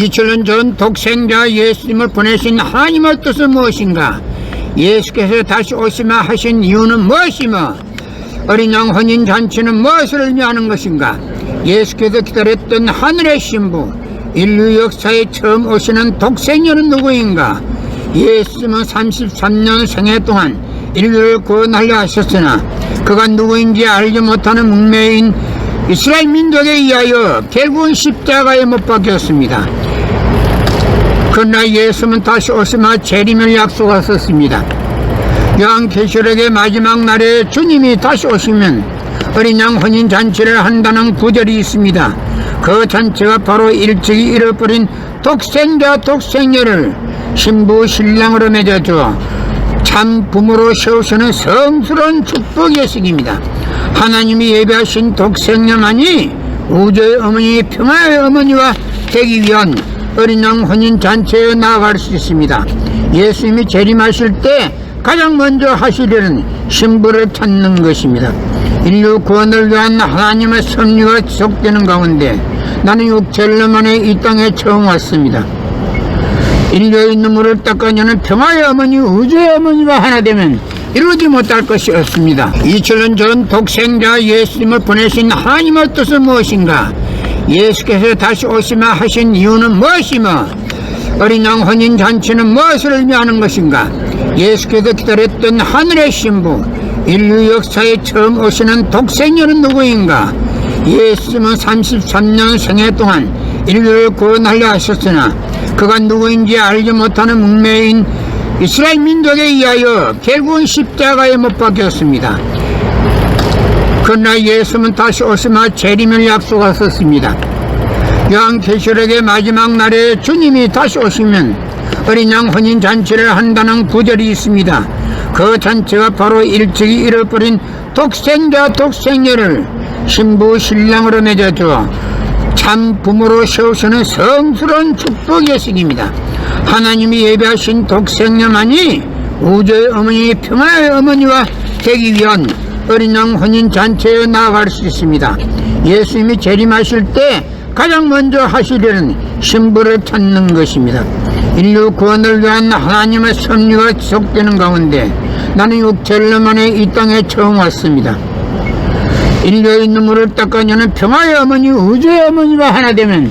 2000년 전 독생자 예수님을 보내신 하나님의 뜻은 무엇인가? 예수께서 다시 오시마 하신 이유는 무엇이며 어린 양 혼인 잔치는 무엇을 의미하는 것인가? 예수께서 기다렸던 하늘의 신부 인류 역사에 처음 오시는 독생녀는 누구인가? 예수님은 33년 생애 동안 인류를 구원하려 하셨으나 그가 누구인지 알지 못하는 문명인 이스라엘 민족에 의하여 결국은 십자가에 못 박혔습니다. 그러나 예수는 다시 오시마 재림을 약속하셨습니다. 요한 계시록의 마지막 날에 주님이 다시 오시면 어린 양 혼인 잔치를 한다는 구절이 있습니다. 그 잔치가 바로 일찍이 잃어버린 독생자 독생녀를 신부 신랑으로 맺어주어 참 부모로 세우시는 성스러운 축복의 식입니다. 하나님이 예배하신 독생녀만이 우주의 어머니 평화의 어머니와 되기 위한 어린 양 혼인 잔치에 나아갈 수 있습니다. 예수님이 재림하실 때 가장 먼저 하시려는 신부를 찾는 것입니다. 인류 구원을 위한 하나님의 섭리가 지속되는 가운데 나는 육체를 만에 이 땅에 처음 왔습니다. 인류의 눈물을 닦아내는 평화의 어머니 우주의 어머니가 하나 되면 이루지 못할 것이 없습니다. 2000년 전 독생자 예수님을 보내신 하나님의 뜻은 무엇인가? 예수께서 다시 오시마 하신 이유는 무엇이며 어린 양 혼인 잔치는 무엇을 의미하는 것인가? 예수께서 기다렸던 하늘의 신부 인류 역사에 처음 오시는 독생녀는 누구인가? 예수님은 33년 생애 동안 인류를 구원하려 하셨으나 그가 누구인지 알지 못하는 문명인 이스라엘 민족에 의하여 결국은 십자가에 못 박혔습니다. 그러나 예수는 다시 오시마 재림을 약속하셨습니다. 요한 계시록의 마지막 날에 주님이 다시 오시면 어린 양 혼인 잔치를 한다는 구절이 있습니다. 그 잔치가 바로 일찍이 잃어버린 독생자 독생녀를 신부 신랑으로 맺어주어 참 부모로 세우시는 성스러운 축복의 식입니다. 하나님이 예배하신 독생녀만이 우주의 어머니 평화의 어머니와 되기 위한 어린 양 혼인 잔치에 나아갈 수 있습니다. 예수님이 재림하실 때 가장 먼저 하시려는 신부를 찾는 것입니다. 인류 구원을 위한 하나님의 섭리가 지속되는 가운데 나는 육체를 만에 이 땅에 처음 왔습니다. 인류의 눈물을 닦아내는 평화의 어머니 우주의 어머니가 하나 되면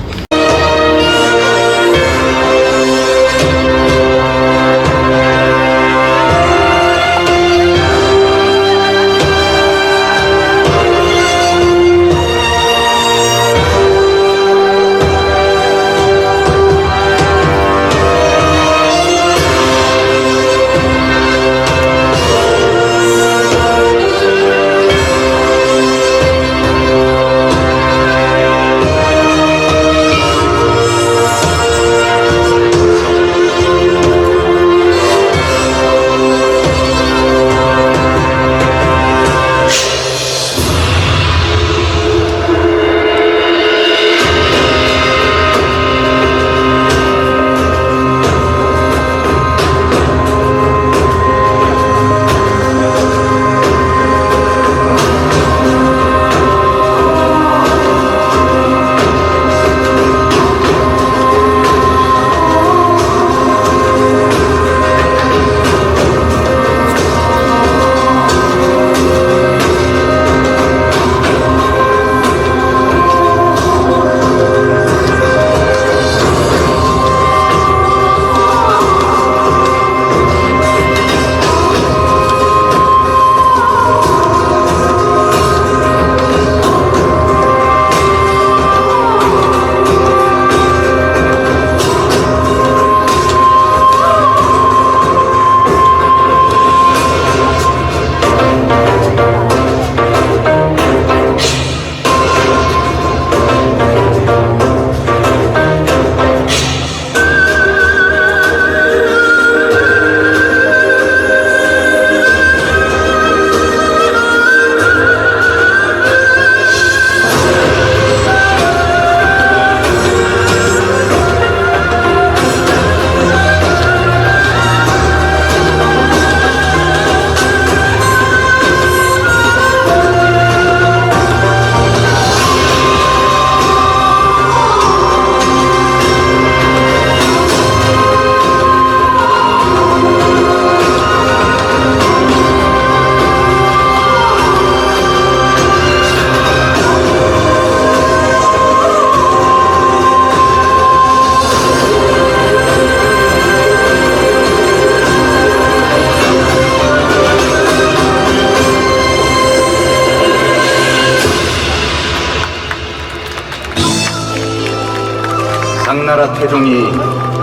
나라 태종이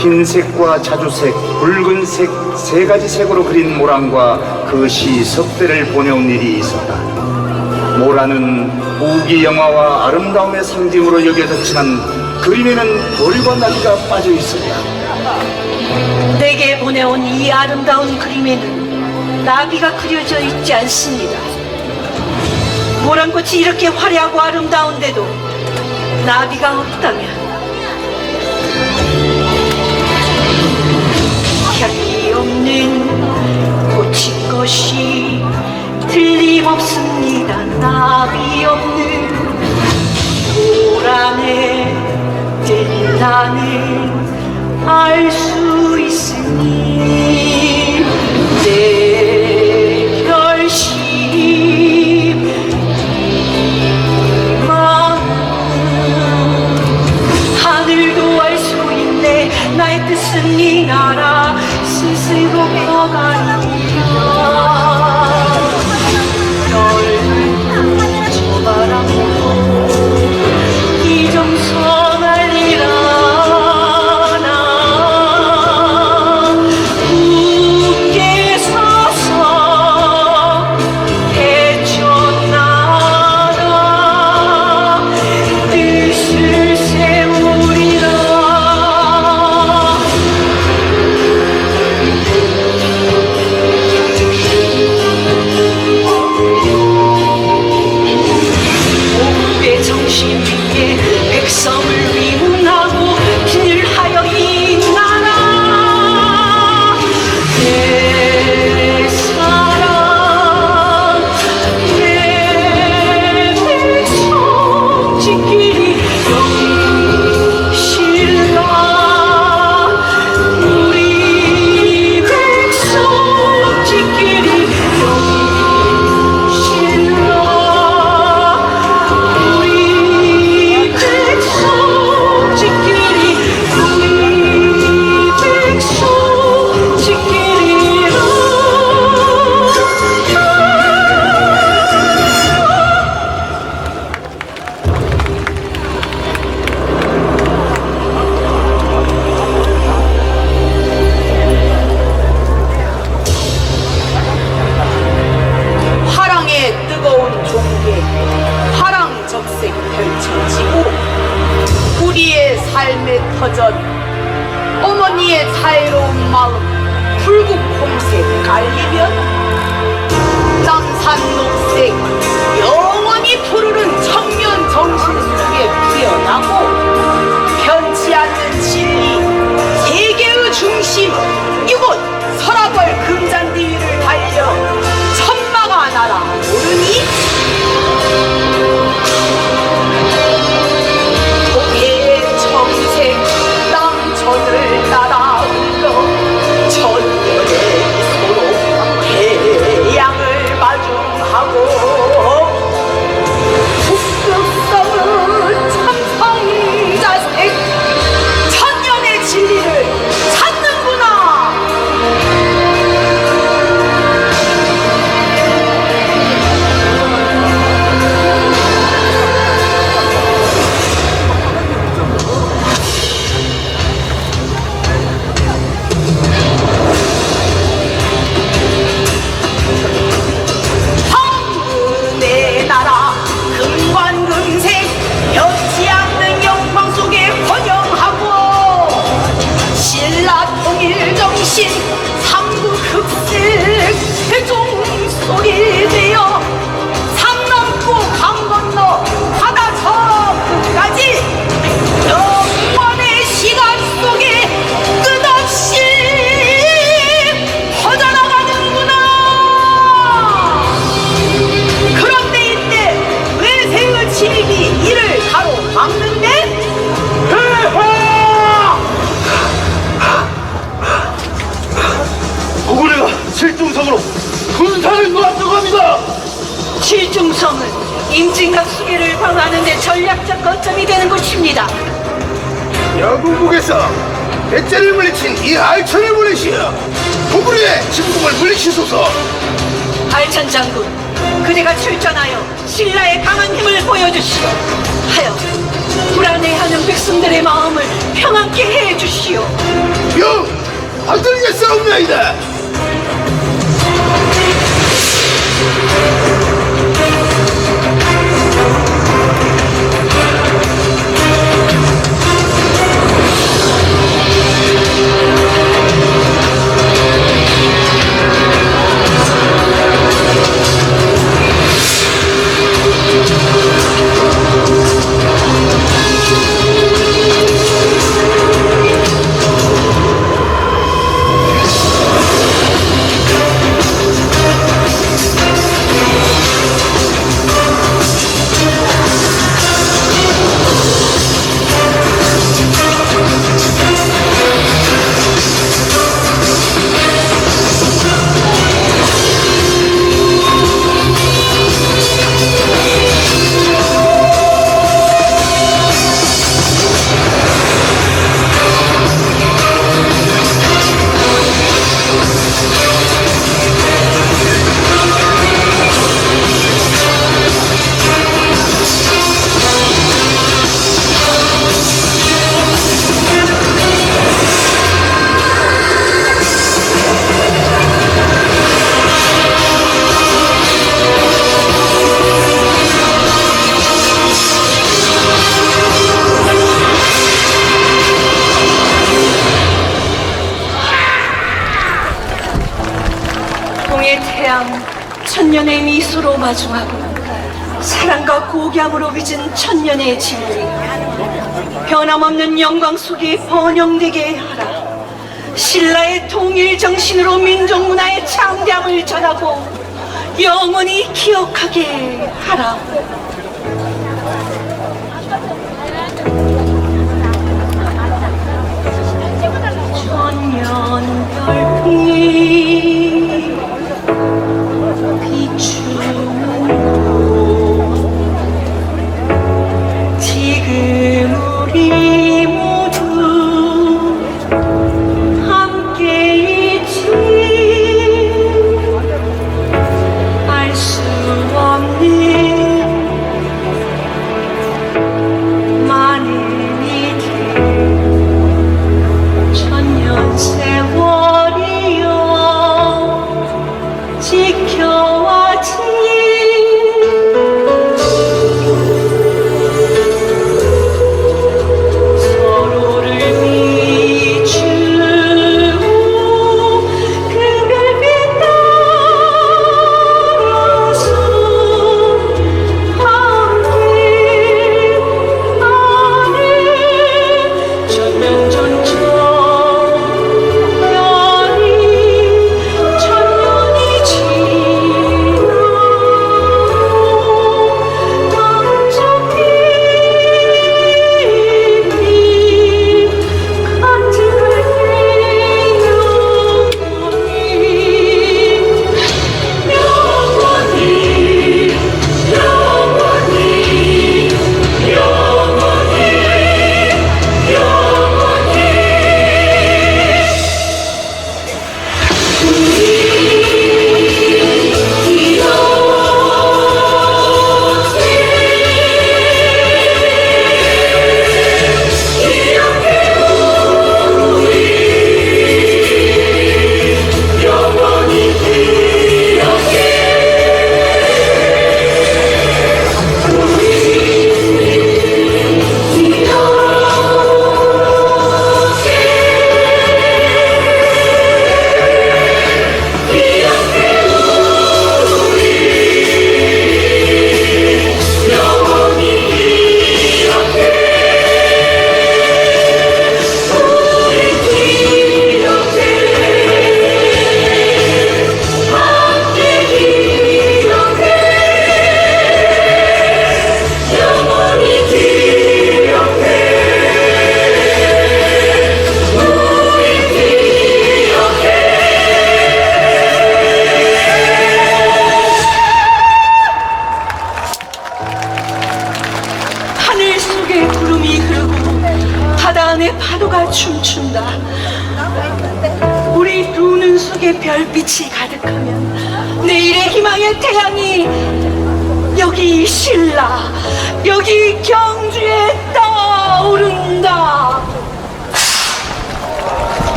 흰색과 자주색, 붉은색 세 가지 색으로 그린 모란과 그 시 석대를 보내온 일이 있었다. 모란은 우기 영화와 아름다움의 상징으로 여겨졌지만 그림에는 돌과 나비가 빠져 있었다. 내게 보내온 이 아름다운 그림에는 나비가 그려져 있지 않습니다. 모란꽃이 이렇게 화려하고 아름다운데도 나비가 없다면 것이 틀림없습니다. 나비 없는 모란의 뜰나는 알 수 있으니 내 결심 마음 하늘도 알 수 있네 나의 뜻은 이 나라 스스로 펴가니 도움이 되는 것입니다. 여국국에서 대자를 물리친 이 알천을 보내시어 부부리의 침공을 물리치소서. 알천 장군, 그대가 출전하여 신라의 강한 힘을 보여주시오. 하여 불안해하는 백성들의 마음을 평안케 해주시오. 영! 안 들리겠사옵나이다! 마중하고 사랑과 고귀함으로 빚은 천년의 진리. 변함없는 영광 속에 번영되게 하라. 신라의 통일 정신으로 민족 문화의 창대함을 전하고 영원히 기억하게 하라. 천년 별풍이